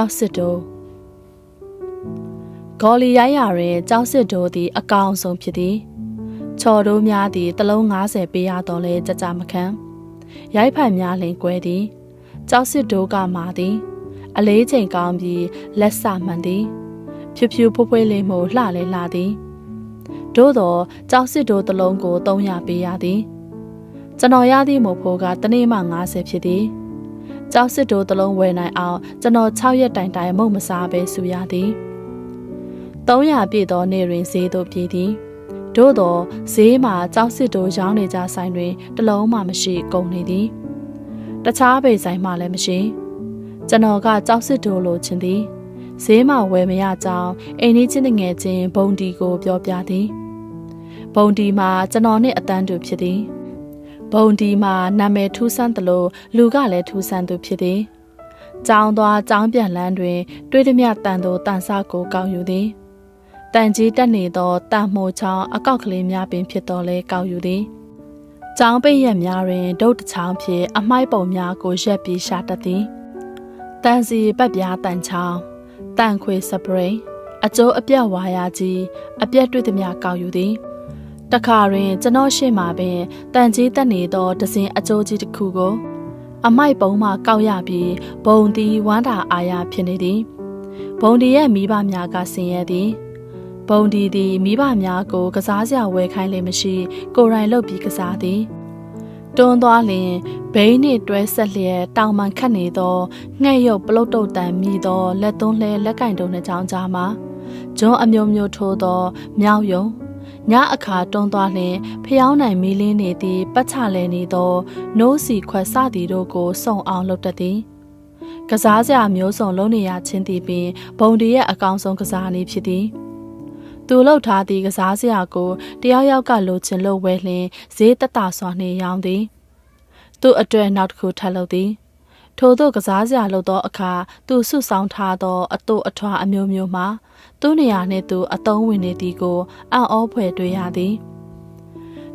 ကြောက်စစ်တို့ဂေါ်လီရိုက်ရတွင်ကြောက်စစ်တို့သည်အကောင်ဆုံးဖြစ်သည်ချော်တို့များသည်တလုံး90ပေးရတော့လဲကြကြမခံရိုက်ဖတ်များလင်ကွဲသည်ကြောက်စစ်တို့ကမာသည်အလေးချိန်ကောင်းပြီးလက်ဆမှန်သည်ဖြူဖြူဖွဖွလေးမှုလှလဲလှသည်သို့သောကြောက်စစ်တို့တလုံးကို300ပေးရသည်ကျွန်တော်ရသည့်မို့ဖိုးကတနေ့မှ90ဖြစ်သည် ကြောက်စစ်တို့တလုံးဝယ်နိုင်အောင်ကျွန်တော်6ရက်တိုင်တိုင်မုတ်မစားပဲဆူရသည်300ပြည့်သောနေ့တွင်ဈေးသို့ပြေးသည်သို့သောဈေးမှာကြောက်စစ်တို့ရောင်းနေကြဆိုင်တွင်တလုံးမှမရှိကုန်နေသည်တခြားပေဆိုင်မှလည်းမရှိကျွန်တော်ကကြောက်စစ်တို့လိုချင်သည်ဈေးမှာဝယ်မရကြောင်းအိမ်ကြီးချင်းငယ်ချင်းဘုံဒီကိုပြောပြသည်ဘုံဒီမှာကျွန်တော်နှင့်အတန်းတူဖြစ်သည် ဘုံဒီမှာနာမည်ထူးဆန်းသလိုလူကလည်းထူးဆန်းသူဖြစ်သည်။ကြောင်းသွားကြောင်းပြန်လန်းတွင် တွေးသည်မြတန်သူတန်ဆာကိုကောက်ယူသည်။တန်ကြီးတက်နေသောတန်မိုချောင်းအကောက်ကလေးများပင်ဖြစ်တော်လဲကောက်ယူသည်။ကြောင်းပိတ်ရက်များတွင်ဒုတ်တချောင်းဖြင့်အမိုက်ပုံများကိုရက်ပြီးရှာတတ်သည်။တန်စီပတ်ပြားတန်ချောင်းတန်ခွေစပရိတ်အကျိုးအပြက်ဝါယာကြီးအပြက်တွေ့သည်များကောက်ယူသည်။ တခါတွင်ကျွန်တော်ရှေ့မှာပင်တန်ကြီးတက်နေသောဒဇင်အကျိုးကြီးတစ်ခုကို အမိုက်ပုံမှကောက်ရပြီးဘုံတီဝမ်းတာအာရဖြစ်နေသည်ဘုံတီရဲ့မိဘများကဆင်းရဲသည်ဘုံတီသည်မိဘများကို ကစားစရာဝယ်ခိုင်းလေမရှိ ကိုယ်တိုင်လုပ်ပြီးကစားသည်တွန်းသွားလျင်ဘိန်းနှင့်တွဲဆက်လျက်တောင်မှန်ခတ်နေသောငှက်ရုပ်ပလုတ်တုတ်တန်မိသောလက်သွန်းလှဲလက်ကင်တုံနှချောင်းကြားမှာဂျွန်းအမျိုးမျိုးထိုးသောမြောက်ယုံ ညအခါတွန်းသွားလျင်ဖျောင်းနိုင်မီလင်းနေသည့်ပတ်ချလဲနေသောနိုးစီခွက်စသည်တို့ကိုစုံအောင်လုပ်တတ်သည်ကစားစရာမျိုးစုံလုံးနေရချင်းသည်ပင်ဘုံဒီရဲ့အကောင်ဆုံးကစားနည်းဖြစ်သည်သူလှုပ်ထားသည့်ကစားစရာကိုတယောက်ယောက်ကလိုချင်လို့ဝဲလျင်ဈေးတက်တာစွာနှင့်ရောင်းသည် သူ့အတွက်နောက်တစ်ခုထပ်လုပ်သည် ထို့သောကစားစရာလုပ်သောအခါသူဆုဆောင်ထားသော အတုအထွားအမျိုးမျိုးမှာသူ့နေရာနှင့်သူအတုံးဝင်နေသည်ကိုအံ့ဩဖွယ်တွေ့ရသည်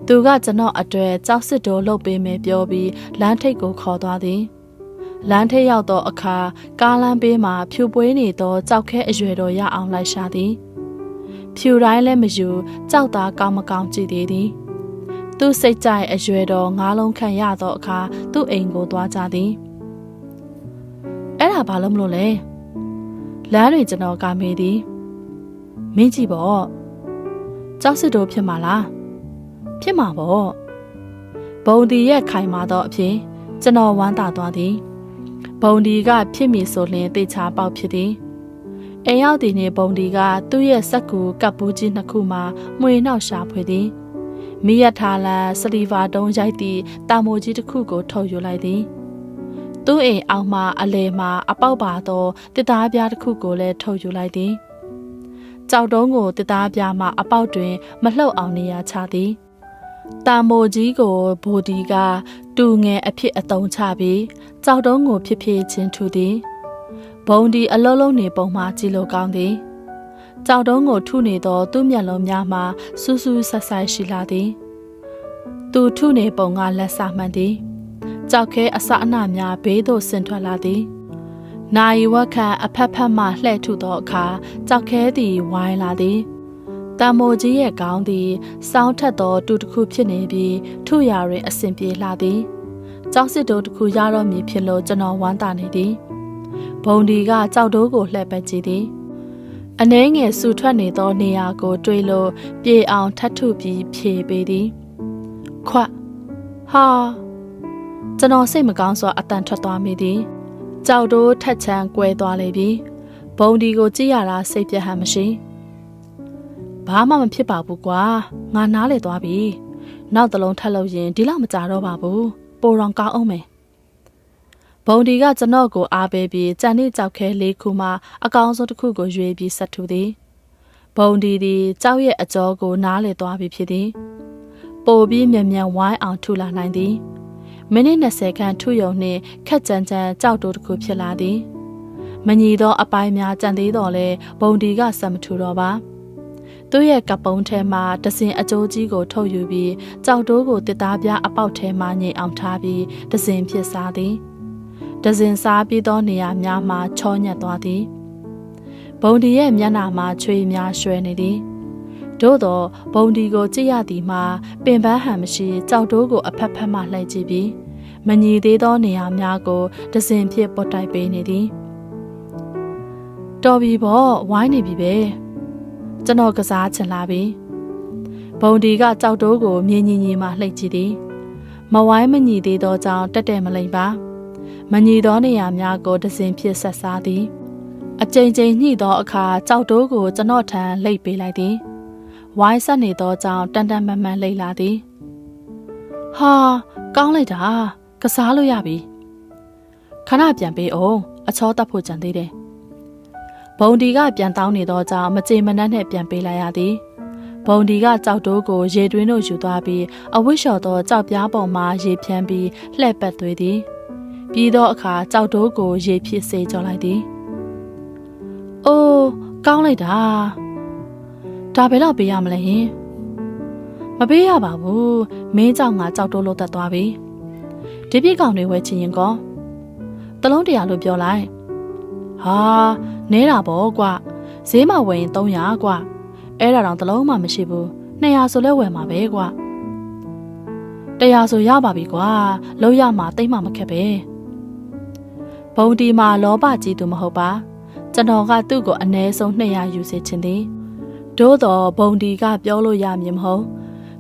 သူကကျွန်တော်အတွေ့ကြောက်စစ်တိုးလုပ်ပေးမယ်ပြောပြီးလမ်းထိပ်ကိုခေါ်သွားသည်လမ်းထိပ်ရောက်သောအခါကားလမ်းဘေးမှာဖြူပွေးနေသောကြောက်ခဲအရွယ်တော်ရအောင်လိုက်ရှာသည် ဖြူတိုင်းလည်းမယူကြောက်သားကောင်းမကောင်းကြည့်သေးသည်သူစိတ်ကြိုက်အရွယ်တော်ငါးလုံးခန့်ရသောအခါသူ့အိမ်ကိုသွားကြသည် အဲ့ဒါဘာလို့မလို့လဲလမ်းတွေကျွန်တော်ကမေးသည်မင်းကြည့်ပေါ့ကြောက်စစ်တို့ဖြစ်မှာလားဖြစ်မှာပေါ့ဘုံဒီရဲ့ခိုင်မာသောအဖြစ်ကျွန်တော်ဝမ်းသာသွားသည်ဘုံဒီကဖြစ်မည်ဆိုလျင်တေချာပေါက်ဖြစ်သည်အိမ်ရောက်သည်နှင့်ဘုံဒီကသူ့ရဲ့စက်ကူကပ်ပူးကြီးနှစ်ခုမှမှွေနှောက်ရှာဖွေသည်မိရထားလန်စလီဗာတုံးရိုက်သည့်တာမိုကြီးတစ်ခုကိုထုတ်ယူလိုက်သည် သူ့အိမ်အောက်မှအလဲမှအပေါက်ပါသောတစ်သားပြားတစ်ခုကိုလည်းထုတ်ယူလိုက်သည်ကြောက်တုံးကိုတစ်သားပြားမှအပေါက်တွင် မလှုပ်အောင်နေရာချသည်တာမိုကြီးကိုဘိုဒီကတူငယ်အဖြစ်အတုံးချပြီးကြောက်တုံးကိုဖြစ်ဖြစ်ချင်းထူသည်ဘုံဒီအလုံးလုံးနေပုံမှကြည့်လို့ကောင်းသည်ကြောက်တုံးကိုထုနေသော သူ့မျက်လုံးများမှာစူးစူးဆက်ဆက်ရှိလာသည် သူထုနေပုံကလက်ဆမှန်သည် ကြောက်ခဲအစအနများဘေးသို့ဆင်ထွက်လာသည်နာယီဝက်ခအဖက်ဖက်မှလှဲ့ထုသောအခါကြောက်ခဲသည်ဝိုင်းလာသည်တံမိုကြီးရဲ့ခေါင်းသည်စောင်းထက်သောတူတစ်ခုဖြစ်နေပြီးထုရာတွင်အစဉ်ပြေလာသည်ကြောက်စစ်တို့တစ်ခုရတော့မည်ဖြစ်လို့ကျွန်တော်ဝမ်းသာနေသည်ဘုံဒီကကြောက်တိုးကိုလှည့်ပတ်ကြည့်သည်အနှဲငယ်ဆူထွက်နေသောနေရာကို တွေးလို့ပြေအောင်ထပ်ထုပြီးဖြေပေးသည်ခွတ်ဟာ ကျွန်တော်စိတ်မကောင်းစွာအတန်ထွက်သွားမိသည်ကြောက်တိုးထက်ချမ်းကွဲသွားလေပြီဘုံဒီကိုကြည့်ရတာစိတ်ပြဟန်မရှိဘာမှမဖြစ်ပါဘူးကွာငါနားလေသွားပြီနောက်တလုံးထပ်လို့ရင်ဒီလောက်မကြတော့ပါဘူးပိုရောင်ကောင်းအောင်မယ်ဘုံဒီကကျွန်တော်ကိုအားပေးပြီးကြံနေကြောက်ခဲလေးခုမှအကောင်ဆုံးတစ်ခုကိုရွေးပြီးဆက်ထူသည်ဘုံဒီဒီကြောက်ရဲ့အကြောကိုနားလေသွားပြီဖြစ်သည်ပိုပြီးမြန်မြန်ဝိုင်းအောင်ထူလာနိုင်သည် မိနစ်20ခန့်ထုယုံနှင့်ခက်ကြမ်းကြမ်းကြောက်တိုးတစ်ခုဖြစ်လာသည်မညီသောအပိုင်းများကြံသေးတော်လဲဘုံဒီကဆက်မထူတော့ပါသူ့ရဲ့ကပုံးထဲမှာတစင်အကျိုးကြီးကိုထုတ်ယူပြီးကြောက်တိုးကိုတစ်သားပြားအပေါက်ထဲမှညင်အောင်ထားပြီးတစင်ဖြစ်စားသည်တဒဇင်စားပြီးသောနေရာများမှချောညက်သွားသည်ဘုံဒီရဲ့မျက်နှာမှာချွေများရွှဲနေသည် သို့သောဘုံဒီကိုကြည့်ရသည်မှာပင်ပန်းဟန်မရှိကြောက်တိုးကိုအဖက်ဖက်မှလှည့်ကြည့်ပြီးမညီသေးသောနေရာများကိုဒဇင်ဖြစ်ပုတ်တိုက်ပေးနေသည်တော်ပြီပေါ့ဝိုင်းနေပြီပဲကျွန်တော်ကစားချင်လာပြီဘုံဒီကကြောက်တိုးကိုမြင်းညီညီမှလှိတ်ကြည့်သည်မဝိုင်းမညီသေးသောကြောင့်တက်တယ်မလိမ့်ပါမညီသောနေရာများကိုဒဇင်ဖြစ်ဆက်စားသည်အကြိမ်ကြိမ်ညှိသောအခါကြောက်တိုးကိုကျွန်တော်ထံလှိတ်ပေးလိုက်သည် ဝိုင်းဆက်နေသောကြောင့်တန်တန်မန်မန်လှိတ်လာသည်ဟာကောင်းလိုက်တာကစားလို့ရပြီခဏပြန်ပေးအောင်အချောတက်ဖို့ကြံသေးတယ်ဘုံဒီကပြန်တောင်းနေသောကြောင့်မကြေမနက်နဲ့ပြန်ပေးလိုက်ရသည်ဘုံဒီကကြောက်တိုးကိုရေတွင်းတို့ယူသွားပြီးအဝိရှော်သောကြောက်ပြားပေါ်မှရေဖြန်းပြီးလှဲ့ပတ်သွေးသည်ပြီးသောအခါကြောက်တိုးကိုရေဖြစ်စေကြောလိုက်သည်။အိုးကောင်းလိုက်တာ။ ဒါဘယ်တော့ပေးရမလဲဟင်။မပေးရပါဘူး။မင်းကြောင့်ငါကြောက်တိုးလို့တက်သွားပြီ။ဒီပြည့်ကောင်တွေဝဲချင်ရင်ကောတလုံးတရာလို့ပြောလိုက်။ဟာနဲတာပေါ့ကွ။ဈေးမှာဝယ်ရင်300ကွ။အဲ့ဒါတော့တလုံးမှမရှိဘူး။200ဆိုလဲဝယ်မှာပဲကွ။တရားဆိုရပါပြီကွာလုံးရမှာတိတ်မှမခက်ပဲဘုံဒီမှာလောဘကြီးသူမဟုတ်ပါကျွန်တော်ကသူ့ကိုအ ਨੇ ဆုံး200ယူစေချင်သည် သို့တော့ဘုံဒီကပြောလို့ရမည်မဟုတ်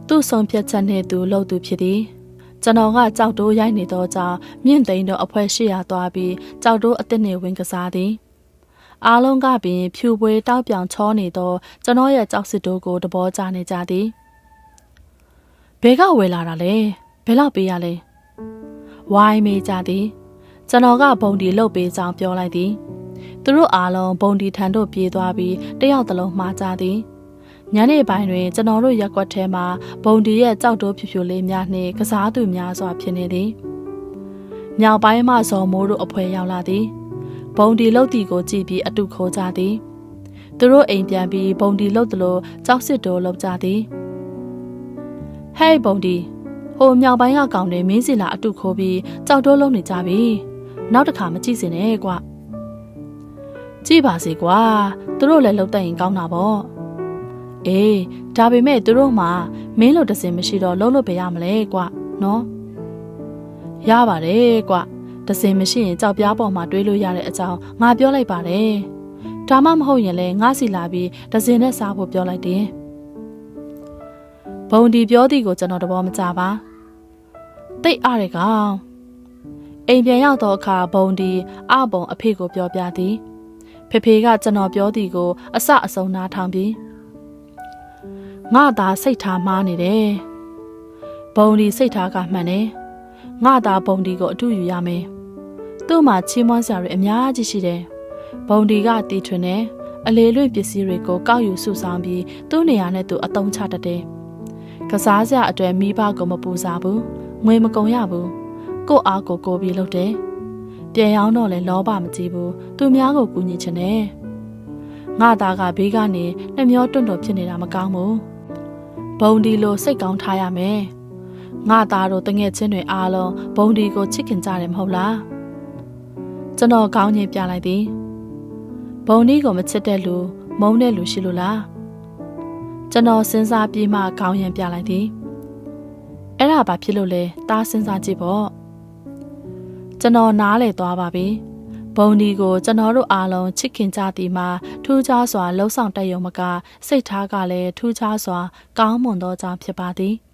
သူ့ဆုံးဖြတ်ချက်နဲ့သူလှုပ်သူဖြစ်သည်ကျွန်တော်ကကြောက်တိုးရိုက်နေသောကြောင့်မြင့်သိမ်းတော့အဖွဲရှိရသွားပြီးကြောက်တိုးအစ်စ်နေဝင်ကစားသည်အားလုံးကပင်ဖြူပွေတောက်ပြောင်ချောနေသောကျွန်တော်ရဲ့ကြောက်စစ်တို့ကိုတဘောကြနေကြသည်ဘဲကဝယ်လာတာလဲဘယ်လောက်ပေးရလဲဝိုင်းမေးကြသည်ကျွန်တော်ကဘုံဒီလုတ်ပေးကြောင်းပြောလိုက်သည် သူတို့အားလုံးဘုံဒီထံသို့ပြေးသွားပြီးတယောက်တလုံးမှားကြသည်ညနေပိုင်းတွင်ကျွန်တော်တို့ရက်ွက်ထဲမှာဘုံဒီရဲ့ကြောက်တိုးဖြူဖြူလေးများနှင့်ကစားသူများစွာဖြစ်နေသည်မြောက်ပိုင်းမှဇော်မိုးတို့အဖွဲရောက်လာသည်ဘုံဒီလုတ်တီကိုကြည့်ပြီးအတုခိုးကြသည်သူတို့အိမ်ပြန်ပြီးဘုံဒီလုတ်တလို့ကြောက်စစ်တိုးလုတ်ကြသည်ဟဲ့ဘုံဒီဟိုမြောက်ပိုင်းကကောင်တွေမင်းစီလာအတုခိုးပြီးကြောက်တိုးလုံးနေကြပြီနောက်တစ်ခါမကြည့်စင်နဲ့ကွာ ကြည့်ပါစေကွာသူတို့လည်းလှုပ်တတ်ရင်ကောင်းတာပေါ့အေးဒါပေမဲ့သူတို့မှမင်းလို့တစင်မရှိတော့လှုပ်လို့ပဲရမလဲကွာနော်ရပါတယ်ကွာတစင်မရှိရင်ကြောက်ပြားပေါ်မှာတွေးလို့ရတဲ့အကြောင်းငါပြောလိုက်ပါတယ်ဒါမှမဟုတ်ရင်လည်းငါစီလာပြီးတစင်နဲ့စားဖို့ပြောလိုက်တယ်ဘုံဒီပြောသည်ကိုကျွန်တော်တဘောမကြပါတိတ်အားရကောင်အိမ်ပြန်ရောက်သောအခါဘုံဒီအဘုံအဖေကိုပြောပြသည် ဖေဖေကကျွန်တော်ပြောသည်ကိုအဆအဆုံးနားထောင်ပြီးငါသာစိတ်ထားမှားနေတယ်ဘုံဒီစိတ်ထားကမှန်တယ်ငါသာဘုံဒီကိုအတူယူရမယ်သူ့မှာချီးမွမ်းစရာတွေအများကြီးရှိတယ်ဘုံဒီကတီထွင်တယ်အလေလွင့်ပစ္စည်းတွေကိုကောက်ယူစုဆောင်ပြီးသူ့နေရာနဲ့သူအတုံးချတတ်တယ်ကစားစရာအတွက်မိဘကိုမပူစားဘူးငွေမကုန်ရဘူးကို့အားကိုကိုပြီးလုပ်တယ် ပြန်ရောက်တော့လဲလောဘမကြည့်ဘူးသူများကိုကူညီချင်တယ်ငါသားကဘေးကနေနှမျောတွန့်တော်ဖြစ်နေတာမကောင်းဘူးဘုံဒီလိုစိတ်ကောင်းထားရမယ်ငါသားတို့တငယ်ချင်းတွေအားလုံးဘုံဒီကိုချစ်ခင်ကြတယ်မဟုတ်လားကျွန်တော်ကောင်းညင်ပြလိုက်သည်ဘုံဒီကိုမချစ်တဲ့လူမုန်းတဲ့လူရှိလို့လားကျွန်တော်စဉ်းစားပြီးမှခေါင်းရံပြလိုက်သည်အဲ့ဒါဘာဖြစ်လို့လဲတားစဉ်းစားကြည့်ပေါ့ ကျွန်တော်နားလေသွားပါပြီဘုံဒီကိုကျွန်တော်တို့အားလုံးချစ်ခင်ကြသည်မှာထူးခြားစွာလှုပ်ဆောင်တတ်ရုံမကစိတ်ထားကလည်းထူးခြားစွာကောင်းမွန်သောကြောင့်ဖြစ်ပါသည်။